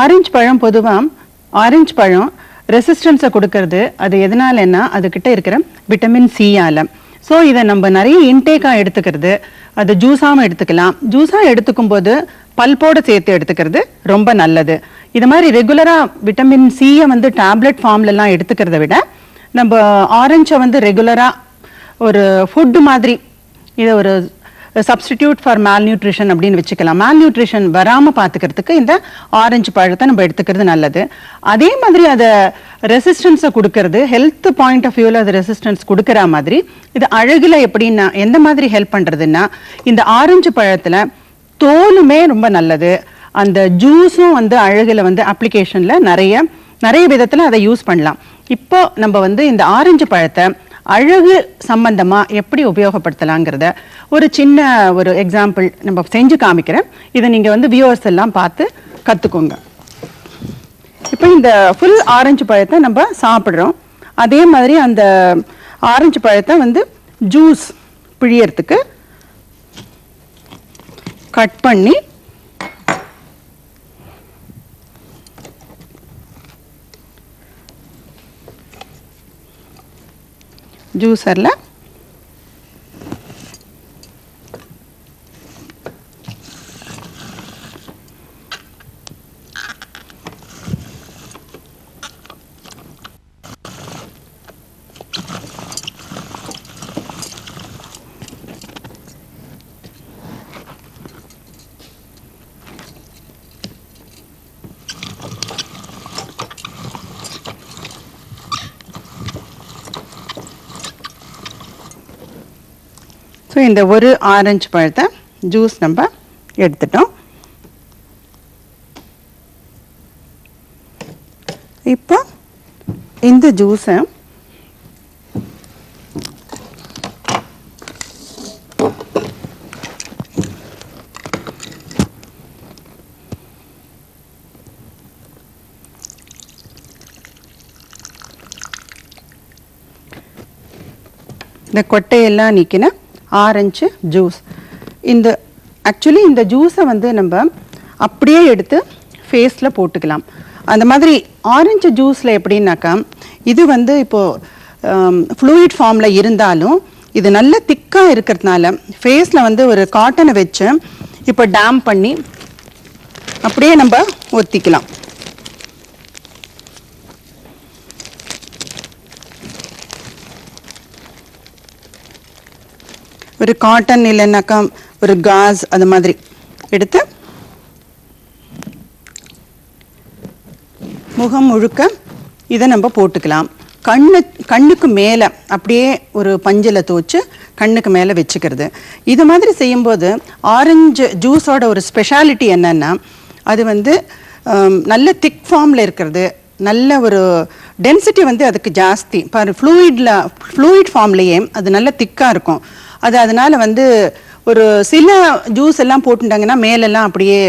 Orange பழம் பொதுவாக orange பழம் ரெசிஸ்டன்ஸை கொடுக்கறது. அது எதனாலன்னா அதுக்கிட்ட இருக்கிற விட்டமின் சியால் ஸோ இதை நம்ம நிறைய இன்டேக்காக எடுத்துக்கிறது. அது ஜூஸாகவும் எடுத்துக்கலாம். ஜூஸாக எடுத்துக்கும் போது பல்போடு சேர்த்து எடுத்துக்கிறது ரொம்ப நல்லது. இது மாதிரி ரெகுலராக விட்டமின் சியை வந்து டேப்லெட் ஃபார்ம்லலாம் எடுத்துக்கிறத விட நம்ம ஆரஞ்சை வந்து ரெகுலராக ஒரு ஃபுட்டு மாதிரி இதை ஒரு சப்ஸ்டிடியூட் ஃபார் மேல் நியூட்ரிஷன் அப்படின்னு வச்சுக்கலாம். மேல் நியூட்ரிஷன் வராமல் பார்த்துக்கிறதுக்கு இந்த ஆரஞ்சு பழத்தை நம்ம எடுத்துக்கிறது நல்லது. அதே மாதிரி அதை ரெசிஸ்டன்ஸை கொடுக்கறது ஹெல்த் பாயிண்ட் ஆஃப் வியூவில் அது ரெசிஸ்டன்ஸ் கொடுக்குற மாதிரி இது அழகில் எப்படின்னா எந்த மாதிரி ஹெல்ப் பண்ணுறதுன்னா இந்த ஆரஞ்சு பழத்தில் தோலுமே ரொம்ப நல்லது. அந்த ஜூஸும் வந்து அழகில் வந்து அப்ளிகேஷனில் நிறைய நிறைய விதத்தில் அதை யூஸ் பண்ணலாம். இப்போ நம்ம வந்து இந்த ஆரஞ்சு பழத்தை அழகு சம்பந்தமா எப்படி உபயோகப்படுத்தலாங்கிறத ஒரு சின்ன ஒரு எக்ஸாம்பிள் நம்ம செஞ்சு காமிக்கிறேன். இதை நீங்க வந்து வியூவர்ஸ் எல்லாம் பார்த்து கத்துக்கோங்க. இப்போ இந்த ஃபுல் ஆரஞ்சு பழத்தை நம்ம சாப்பிட்றோம். அதே மாதிரி அந்த ஆரஞ்சு பழத்தை வந்து ஜூஸ் பிழியறதுக்கு கட் பண்ணி జ్యూసర్లా? ஸோ இந்த ஒரு ஆரஞ்சு பழத்தை ஜூஸ் நம்ம எடுத்துட்டோம். இப்போ இந்த ஜூஸை இந்த கொட்டையெல்லாம் நீக்கின ஆரஞ்சு ஜூஸ். இந்த ஆக்சுவலி இந்த ஜூஸை வந்து நம்ம அப்படியே எடுத்து ஃபேஸில் போட்டுக்கலாம். அந்த மாதிரி ஆரஞ்சு ஜூஸில் எப்படின்னாக்கா இது வந்து இப்போது ஃப்ளூயிட் ஃபார்மில் இருந்தாலும் இது நல்ல திக்காக இருக்கிறதுனால ஃபேஸில் வந்து ஒரு காட்டனை வச்சு இப்போ டேம் பண்ணி அப்படியே நம்ம ஒத்திக்கலாம். ஒரு காட்டன் இல்லைன்னாக்கா ஒரு காஸ் அது மாதிரி எடுத்து முகம் முழுக்க இதை நம்ம போட்டுக்கலாம். கண்ணு கண்ணுக்கு மேலே அப்படியே ஒரு பஞ்சில் துவச்சு கண்ணுக்கு மேலே வச்சுக்கிறது. இது மாதிரி செய்யும்போது ஆரஞ்சு ஜூஸோட ஒரு ஸ்பெஷாலிட்டி என்னென்னா அது வந்து நல்ல திக் ஃபார்மில் இருக்கிறது. நல்ல ஒரு டென்சிட்டி வந்து அதுக்கு ஜாஸ்தி. பாரு ஃப்ளூயிடில் ஃப்ளூயிட் ஃபார்ம்லேயே அது நல்ல திக்காக இருக்கும். அது அதனால வந்து ஒரு சில ஜூஸ் எல்லாம் போட்டுட்டாங்கன்னா மேலெல்லாம் அப்படியே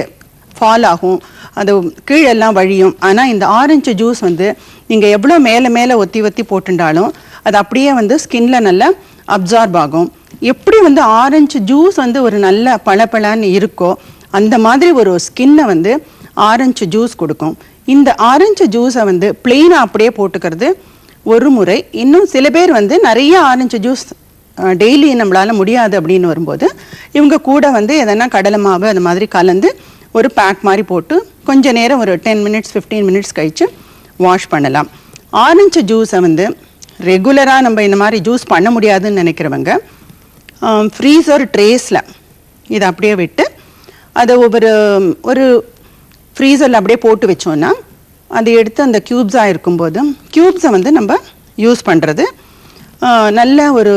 ஃபால் ஆகும். அது கீழெல்லாம் வழியும். ஆனால் இந்த ஆரஞ்சு ஜூஸ் வந்து நீங்கள் எவ்வளோ மேலே மேலே ஒத்தி ஒத்தி போட்டுட்டாலும் அது அப்படியே வந்து ஸ்கின்ல நல்லா அப்சார்ப் ஆகும். எப்படி வந்து ஆரஞ்சு ஜூஸ் வந்து ஒரு நல்ல பளபளன்னு இருக்கோ அந்த மாதிரி ஒரு ஸ்கின்னை வந்து ஆரஞ்சு ஜூஸ் கொடுக்கும். இந்த ஆரஞ்சு ஜூஸை வந்து பிளெயினாக அப்படியே போட்டுக்கிறது ஒரு முறை. இன்னும் சில பேர் வந்து நிறைய ஆரஞ்சு ஜூஸ் டெய்லி நம்மளால் முடியாது அப்படின்னு வரும்போது இவங்க கூட வந்து எதனா கடலை மாவு அது மாதிரி கலந்து ஒரு பேக் மாதிரி போட்டு கொஞ்ச நேரம் ஒரு டென் மினிட்ஸ் ஃபிஃப்டீன் மினிட்ஸ் கழித்து வாஷ் பண்ணலாம். ஆரஞ்சு ஜூஸை வந்து ரெகுலராக நம்ம இந்த மாதிரி ஜூஸ் பண்ண முடியாதுன்னு நினைக்கிறவங்க ஃப்ரீசர் ட்ரேஸில் இதை அப்படியே விட்டு அதை ஒவ்வொரு ஒரு ஃப்ரீசரில் அப்படியே போட்டு வச்சோன்னா அதை எடுத்து அந்த க்யூப்ஸாக இருக்கும்போது க்யூப்ஸை வந்து நம்ம யூஸ் பண்ணுறது நல்ல ஒரு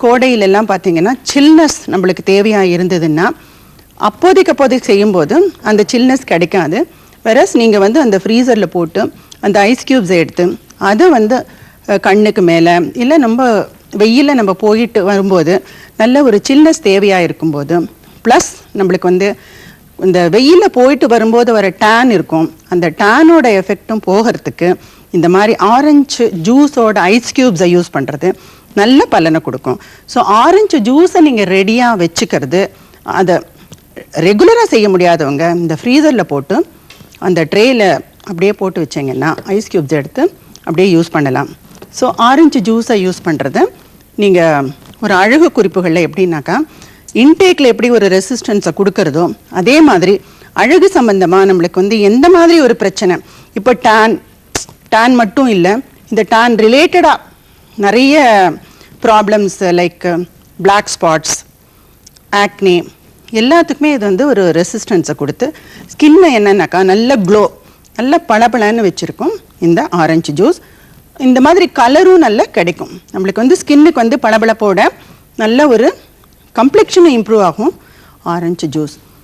கோடையிலெல்லாம் பார்த்தீங்கன்னா சில்னஸ் நம்மளுக்கு தேவையாக இருந்ததுன்னா அப்போதைக்கு அப்போதைக்கு செய்யும்போது அந்த சில்னஸ் கிடைக்காது. வெரஸ் நீங்கள் வந்து அந்த ஃப்ரீசரில் போட்டு அந்த ஐஸ் க்யூப்ஸை எடுத்து அதை வந்து கண்ணுக்கு மேலே இல்லை நம்ம வெயிலில் நம்ம போயிட்டு வரும்போது நல்ல ஒரு சில்னஸ் தேவையாக இருக்கும்போது ப்ளஸ் நம்மளுக்கு வந்து இந்த வெயிலில் போயிட்டு வரும்போது வர டேன் இருக்கும். அந்த டேனோட எஃபெக்ட்டும் போகிறதுக்கு இந்த மாதிரி ஆரஞ்சு ஜூஸோட ஐஸ் க்யூப்ஸை யூஸ் பண்ணுறது நல்ல பலனை கொடுக்கும். ஸோ ஆரஞ்சு ஜூஸை நீங்கள் ரெடியாக வச்சுக்கிறது அதை ரெகுலராக செய்ய முடியாதவங்க இந்த ஃப்ரீசரில் போட்டு அந்த ட்ரேயில் அப்படியே போட்டு வச்சிங்கன்னா ஐஸ் கியூப்ஸ் எடுத்து அப்படியே யூஸ் பண்ணலாம். ஸோ ஆரஞ்சு ஜூஸை யூஸ் பண்ணுறது நீங்கள் ஒரு அழகு குறிப்புகளில் எப்படின்னாக்கா இன்டேக்கில் எப்படி ஒரு ரெசிஸ்டன்ஸை கொடுக்கறதோ அதே மாதிரி அழகு சம்பந்தமாக நம்மளுக்கு வந்து எந்த மாதிரி ஒரு பிரச்சனை? இப்போ டேன் டேன் மட்டும் இல்லை இந்த டேன் ரிலேட்டடாக நிறைய problems like black spots acne எல்லாத்துக்குமே இது வந்து ஒரு ரெசிஸ்டன்ஸை கொடுத்து ஸ்கின்னை என்னென்னாக்கா நல்ல க்ளோ நல்ல பளபளன்னு வச்சுருக்கும் இந்த ஆரஞ்சு ஜூஸ் இந்த மாதிரி கலரும் நல்லா கிடைக்கும். நம்மளுக்கு வந்து ஸ்கின்னுக்கு வந்து பளபளப்போட நல்ல ஒரு கம்ப்ளெக்ஷனும் இம்ப்ரூவ் ஆகும். Orange juice